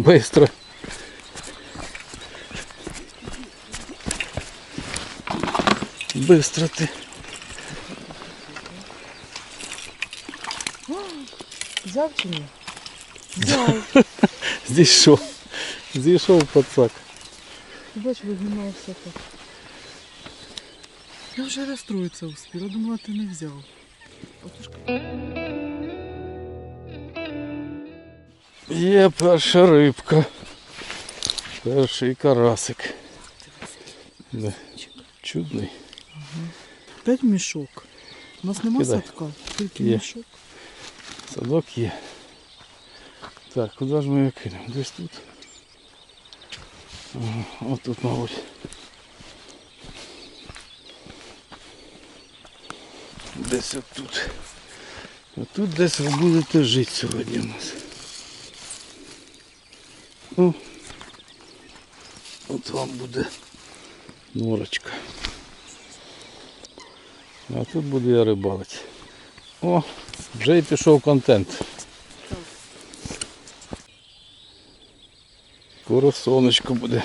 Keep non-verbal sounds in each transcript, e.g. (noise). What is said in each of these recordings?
Быстро. Быстро ти. Взяв чи ні? Взяв. (laughs) Зійшов. Зійшов пацак. Ти бач, вигинався так. Я вже розстроїться успів, я думала, ти не взяв. Є перша рибка. Перший карасик. Да. Чудний. П'ять мішок. У нас нема Кидай. садка, тільки Є. мішок. Садок є. Так, куди ж ми його кинемо? Десь тут. Ага, от тут, мабуть. Десь отут. Отут десь ви будете жити сьогодні у нас. О, от вам буде норочка. А тут буду я рибалити. О, вже й пішов контент. Скоро сонечко буде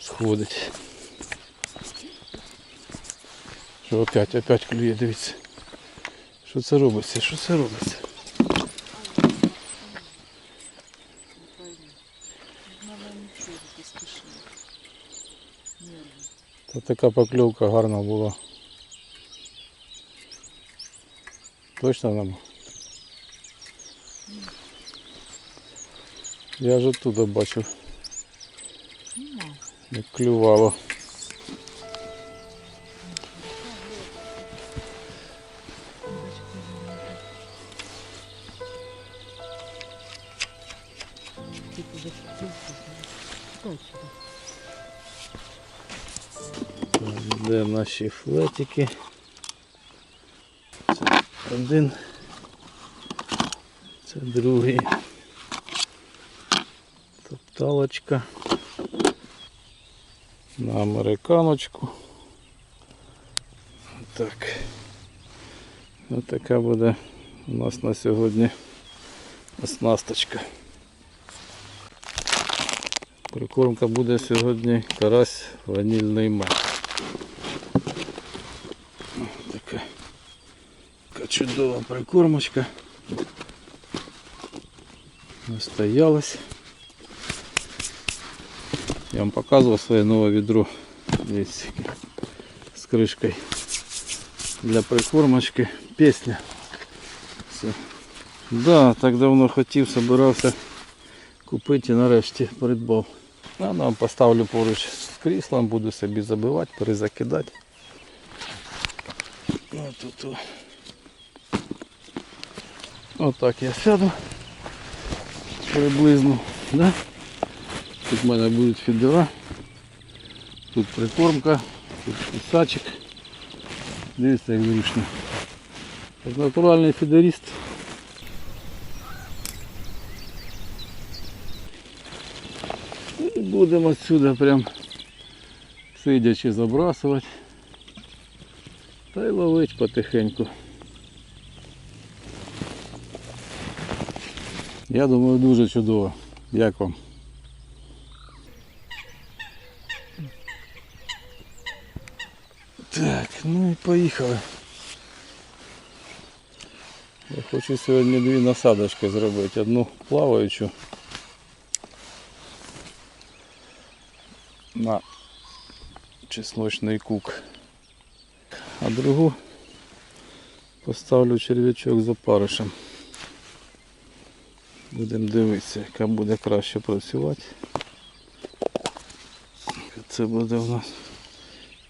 сходить. Що опять, опять клює, дивіться. Що це робиться? Що це робиться? Та така покльовка гарна була. Точно нема? Я ж оттуда бачив. Як клювало. Точно. Де наші флетики? Це один. Це другий. Топталочка. На американочку. Так. Ось така буде у нас на сьогодні оснасточка. Прикормка буде сьогодні карась ванільний мед. чудова прикормочка. Настоялась. Я вам показував своє нове відро. Дивіться, яке, з кришкою для прикормочки. Пісня. Все. Да, так давно хотів, собирався купити і нарешті придбав. А нам поставлю поруч з кріслом, буду собі забивати, перезакидати. Ось тут. Отак я сяду приблизно. Да? Тут в мене будуть фідера, тут прикормка, тут пісачок. Дивіться, як зручно. Як натуральний фідеріст. Будемо отсюда прям сидячи забрасувати. Та й ловить потихеньку. Я думаю, дуже чудово. Як вам? Так, ну і поїхали. Я хочу сьогодні дві насадочки зробити. Одну плаваючу на чесночний кук. А другу поставлю черв'ячок з опаришем. Будемо дивитися, яка буде краще працювати. Це буде у нас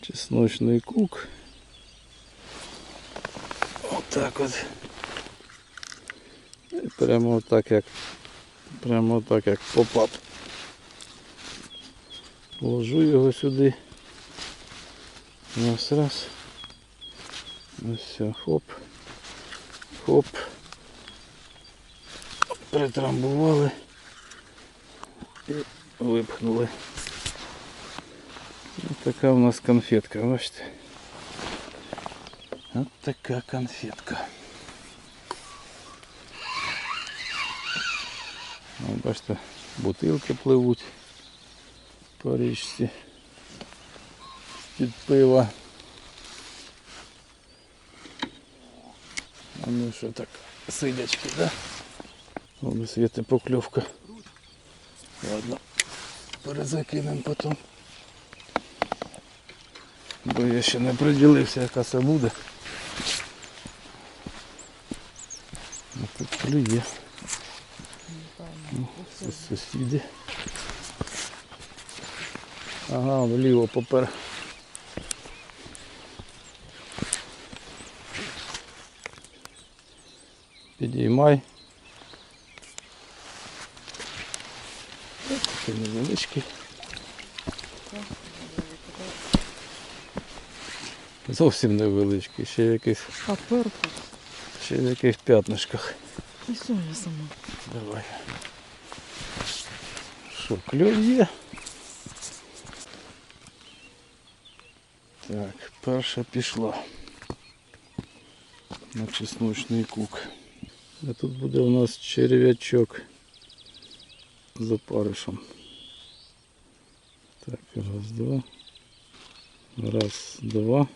чесночний кук. Отак от. І прямо отак як прямо отак як попап. Положу його сюди. Ось раз. Ось все, хоп. Хоп. Притрамбували і випхнули. Ось така у нас конфетка, бачите. Ось така конфетка. О, бачите, бутилки пливуть по річці під пива. А ну що так, сидячки, да? Вон світи покльовка. Ладно, перезакинемо потім. Бо я ще не приділився, яка це буде. Ну, тут клює. Ну, сусіди. Ага, вліво попер. Підіймай. Такий невеличкий. Зовсім невеличкий, ще в якихось, А ще в яких п'ятнишках. І все, я сама. Давай. Що, кльов є? Так, перша пішла. На чесночний кук. А тут буде у нас черв'ячок з опаришем. Так, раз, два. Раз, два.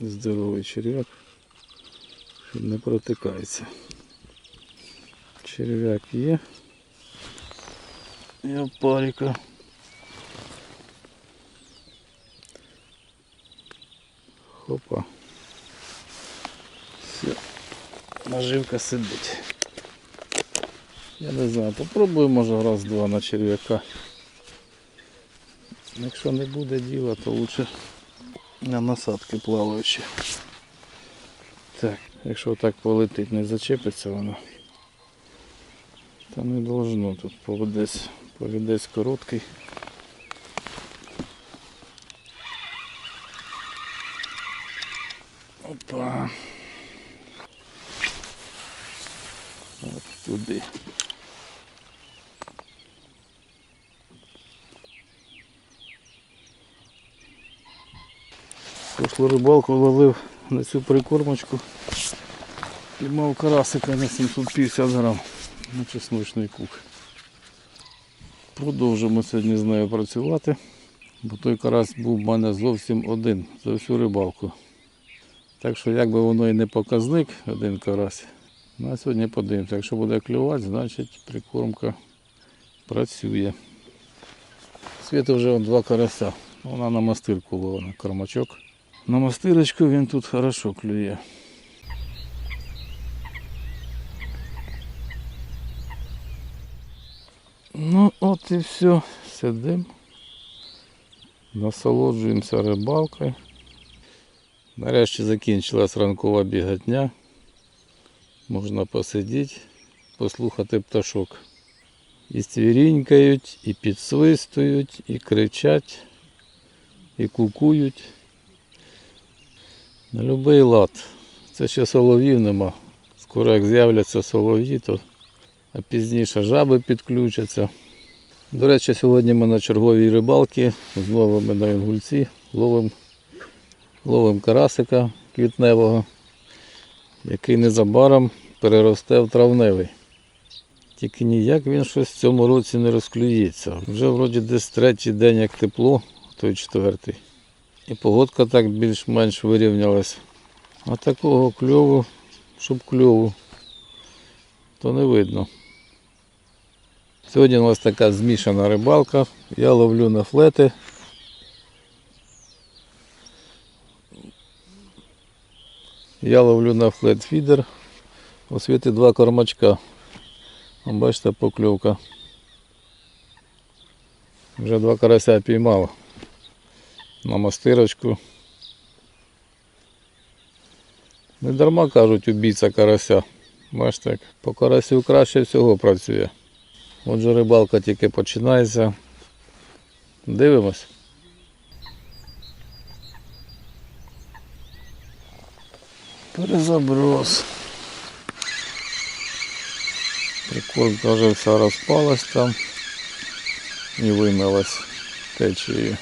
Здоровий черв'як. Що не протикається. Черв'як є. І опарика. Хопа. Все. Наживка сидить. Я не знаю, попробую може раз-два на черв'яка. Якщо не буде діла, то лучше на насадки плаваючі. Так, якщо так полетить, не зачепиться воно. Та не должно тут поведець, поведець короткий. Опа. От туди. Прошлу рибалку ловив на цю прикормочку. Піймав карасика на 750 грам на чесночний кук. Продовжимо сьогодні з нею працювати, бо той карась був в мене зовсім один за всю рибалку. Так що як би воно і не показник, один карась, на сьогодні подивимося. Якщо буде клювати, значить прикормка працює. Світа вже два карася. Вона на мастирку лована, кормачок. На мастирочку він тут хорошо клює. Ну от і все. Сидимо. Насолоджуємося рибалкою. Нарешті закінчилась ранкова бігатня. Можна посидіти, послухати пташок. І свірінькають, і підсвистують, і кричать, і кукують. На любий лад. Це ще солов'їв нема. Скоро як з'являться солов'ї, то а пізніше жаби підключаться. До речі, сьогодні ми на черговій рибалці, знову ми на інгульці, ловимо ловим карасика квітневого, який незабаром переросте в травневий. Тільки ніяк він щось в цьому році не розклюється. Вже вроді десь третій день як тепло, той четвертий. І погодка так більш-менш вирівнялась. А такого кльову, щоб кльову, то не видно. Сьогодні у нас така змішана рибалка. Я ловлю на флети. Я ловлю на флет-фідер. У світі два кормачка. Бачите, покльовка. Вже два карася піймав. На мастирочку. Не дарма кажуть убійця карася. Бачите, як по карасю краще всього працює. Отже, рибалка тільки починається. Дивимось. Перезаброс. Прикормка вже вся розпалась там і вимилась течією.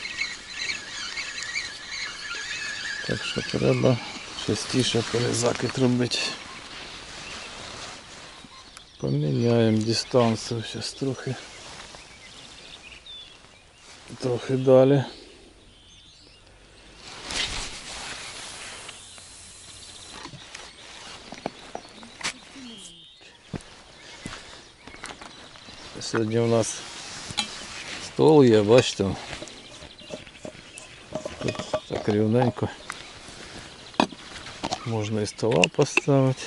Так що треба частіше перезакид робити. Поміняємо дистанцію зараз трохи. Трохи далі. Сьогодні у нас стол є, бачите. Тут так рівненько. Можна і стола поставити.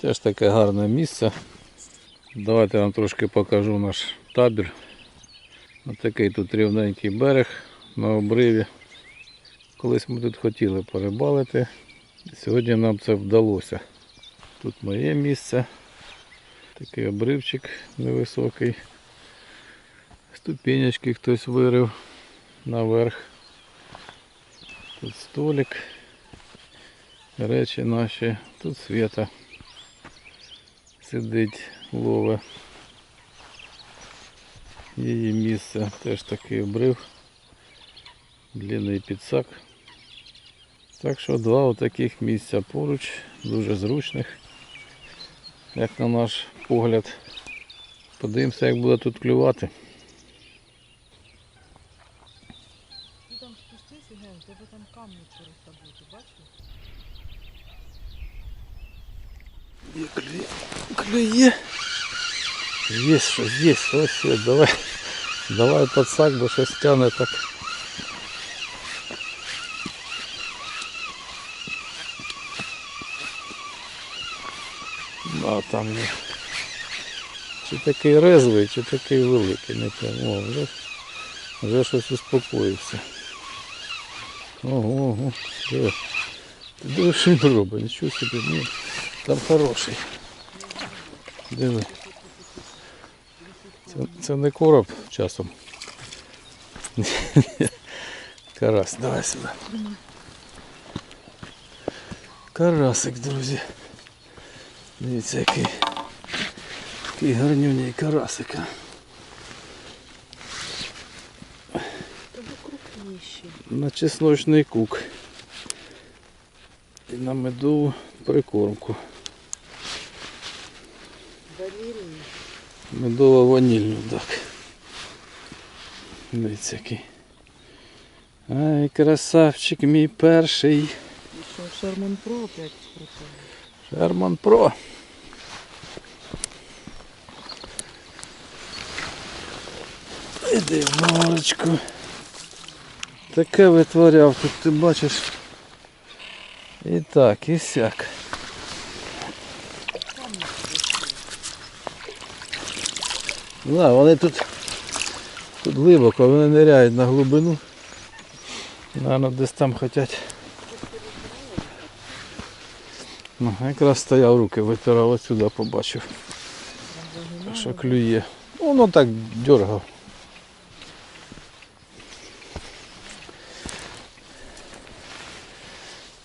Теж таке гарне місце. Давайте я вам трошки покажу наш табір. Ось такий тут рівненький берег на обриві. Колись ми тут хотіли порибалити. Сьогодні нам це вдалося. Тут моє місце. Такий обривчик невисокий. Ступенечки хтось вирив наверх. Тут столик. Речі наші. Тут свята сидить, лове. Її місце теж такий обрив. Длинний підсак. Так що два отаких місця поруч, дуже зручних, як на наш погляд. Подивимося, як буде тут клювати. Є щось, є, ось все, давай. Давай подсак, бо щось тягне так. А там є. Чи такий резвий, чи такий великий, не пойму. О, вже, вже щось успокоївся. Ого, ого. Диви. Ти диви, що він робить, нічого собі. Ні. Там хороший. Диви. Це, це не короб часом. (laughs) Карась, давай сюди. Карасик, друзі. Дивіться, який. Який гарнюній карасик. а. Тебе крупніші. На чесночний кук. І на медову прикормку. Медово ванільну, так. Дивіться який. Ай, красавчик мій перший. І що, Шерман Про опять крутили. Шерман Про. Іди в морочку. Таке витворяв, тут ти бачиш. І так, і сяк. Да, вони тут, тут глибоко, вони ниряють на глибину. Наверно, десь там хочуть. Ну, якраз стояв руки, витирав отсюди, побачив, що клює. Воно так дергав.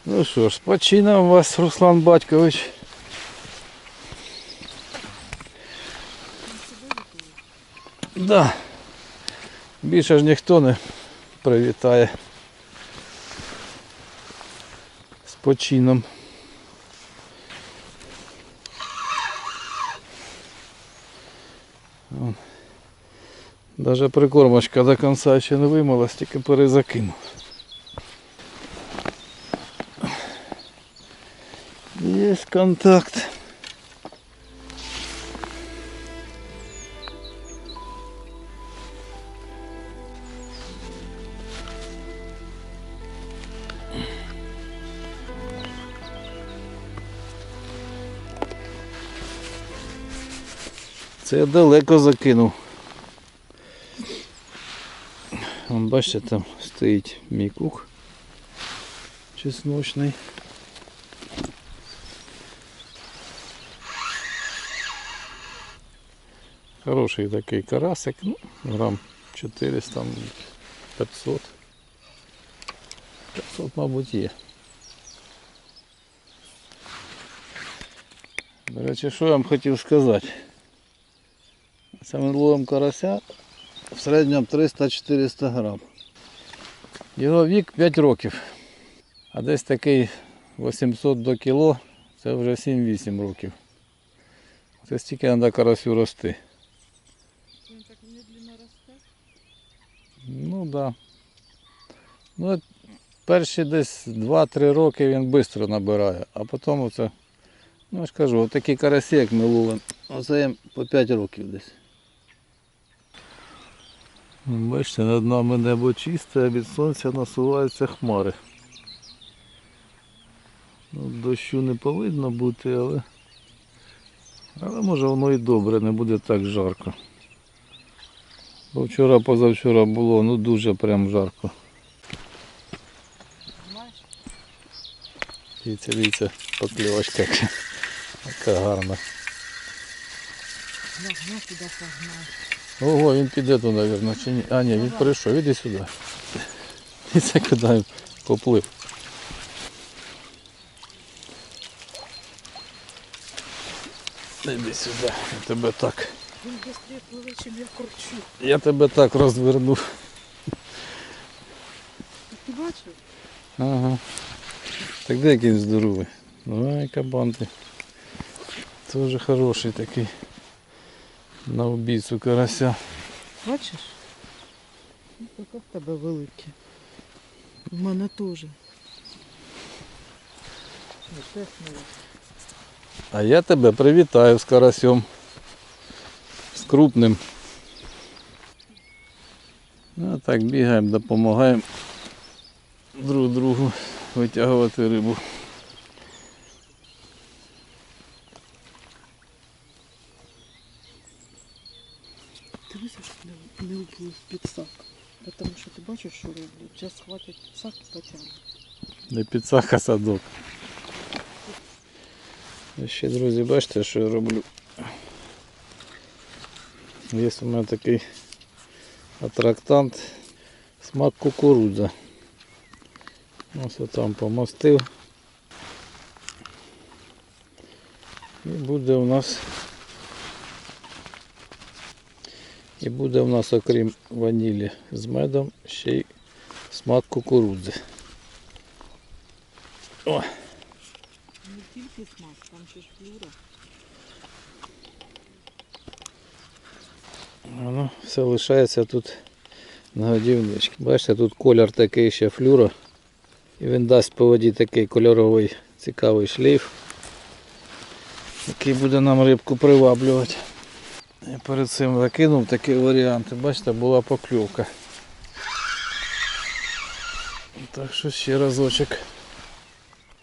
Ну що ж, починав вас, Руслан Батькович. Да. Більше ж ніхто не привітає з почином. Даже прикормочка до конца ще не вимилась, тільки перезакинув. Є контакт. Це я далеко закинув. Вон бачите, там стоїть мій кух чесночний. Хороший такий карасик, ну, грам 400, там 500. 500, мабуть, є. До речі, що я вам хотів сказати? Це ми ловимо карася в середньому 300-400 грам. Його вік 5 років. А десь такий 800 до кіло це вже 7-8 років. Це стільки треба карасю рости. Він так медленно росте. Ну так. Да. Ну, перші десь 2-3 роки він швидко набирає, а потім оце, ну я ж кажу, отакі карасі, як ми ловимо, оце їм по 5 років десь. Бачите, над нами небо чисте, а від сонця насуваються хмари. Ну, дощу не повинно бути, але. Але може воно і добре, не буде так жарко. Бо вчора, позавчора було ну дуже прям жарко. Дивіться, дивіться, покльовочка яка, гарна. Нагнав туди погнав. Ого, він піде туди, мабуть, чи ні? А, ні, він прийшов, іди сюди. Дивіться, куди він поплив. Іди сюди, я тебе так. Він швидше пливе, чим я кручу. Я тебе так розвернув. Ти бачив? Ага. Так де він здоровий? Ой, кабан ти. Тоже хороший такий. На убійцю карася. Бачиш? Ну, Таке в тебе велике. У мене теж. А я тебе привітаю з карасем. З крупним. Ну, а так бігаємо, допомагаємо друг другу витягувати рибу. Дивися, щоб не, не уплив під сак. Тому що ти бачиш, що роблять. Зараз схватять сак і потягнуть. Не підсаха садок. І ще, друзі, бачите, що я роблю. Є у мене такий атрактант смак кукурудза. Ось там помастив. І буде у нас і буде у нас окрім ванілі з медом ще й смак кукурудзи. О, Не тільки смак, там ще ж флюра. Воно все лишається тут на годівничці. Бачите, тут колір такий ще флюро. І він дасть по воді такий кольоровий цікавий шлейф, який буде нам рибку приваблювати. Я перед цим закинув такий варіант. Бачите, була покльовка. Так що ще разочок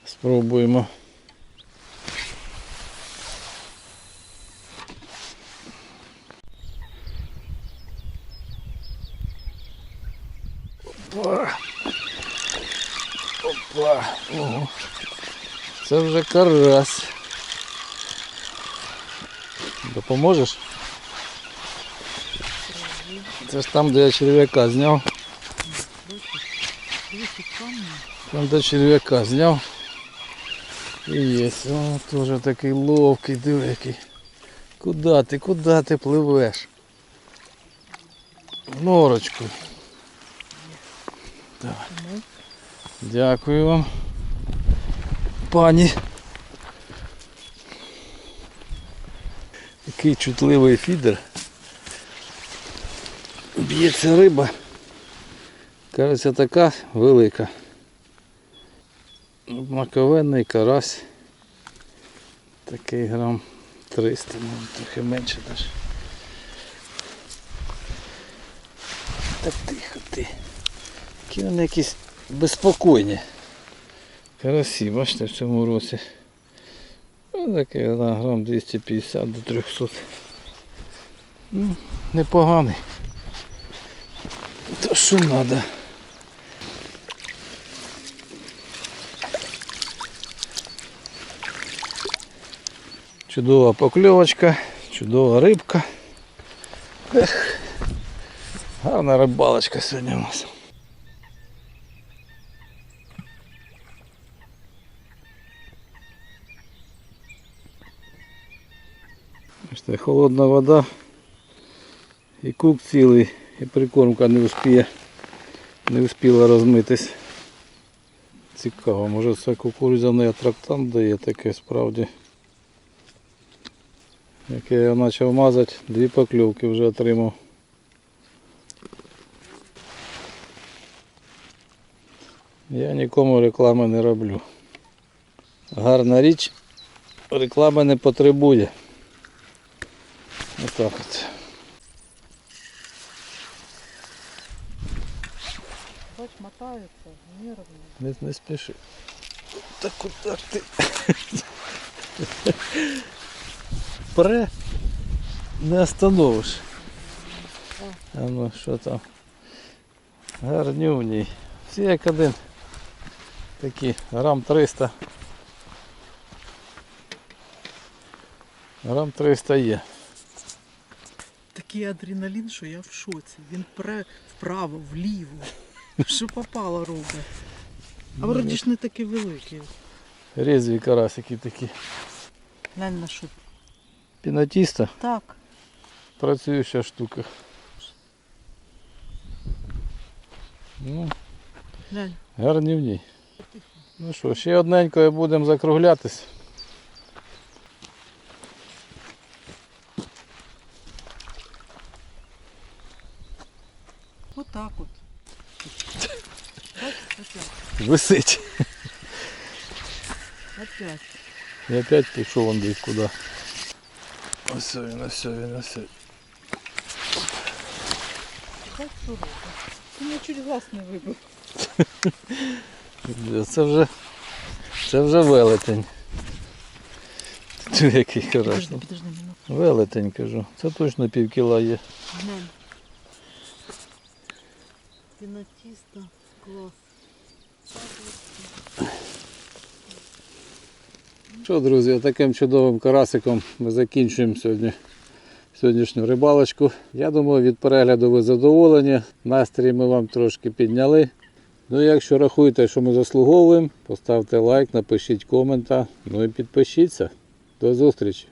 спробуємо. Опа. Опа. Ого. Це вже карась. Допоможеш? Це ж там, де я черв'яка зняв. Там де черв'яка зняв. І є. О, теж такий ловкий, диви який. Куда ти, куди ти пливеш? Норочку. Дякую вам. Пані. Який чутливий фідер. Б'ється риба. Кажеться така велика. Маковенний карась. Такий грам 300, ну трохи менше навіть. Так тихо ти. Які вони якісь безпокійні. Карасі, бачите, в цьому році. Ось такий грам 250 до 300. Ну, непоганий. То що треба. Чудова покльовочка, чудова рибка. Ех, гарна рибалочка сьогодні у нас. Бачите, холодна вода і кук цілий, і прикормка не успіє Не встигла розмитись. Цікаво, може це кукурудзяний атрактант дає таке справді. Як я його почав мазати, дві покльовки вже отримав. Я нікому реклами не роблю. Гарна річ реклами не потребує. Отак от. Бач, мотається, нервно. Не, не спіши. Так отак ти. Пре. Не остановиш. А ну що там? Гарнюній. Всі як один. Такі грам 300. Грам 300 є. Такий адреналін, що я в шоці. Він пре вправо, вліво. Що попало робить. А вроді ж не такі великі. Різві карасики такі. Глянь на що. Пінатіста. Так. Працююча штука. Ну, Глянь. гарнівні. Ну що, ще одненько і будемо закруглятись. Отак от. Бач, опять. Висить. Опять. І опять пішов он десь куди. Ось він, ось він, ось. він. Що. Ти мені чуть глаз не вибив. Це вже, це вже велетень. Ти який хороший. Велетень кажу. Це точно пів кіла є. Глянь. Пінатіста, клас. Що, друзі, таким чудовим карасиком ми закінчуємо сьогодні сьогоднішню рибалочку. Я думаю, від перегляду ви задоволені. Настрій ми вам трошки підняли. Ну, якщо рахуєте, що ми заслуговуємо, поставте лайк, напишіть коментар, ну і підпишіться. До зустрічі!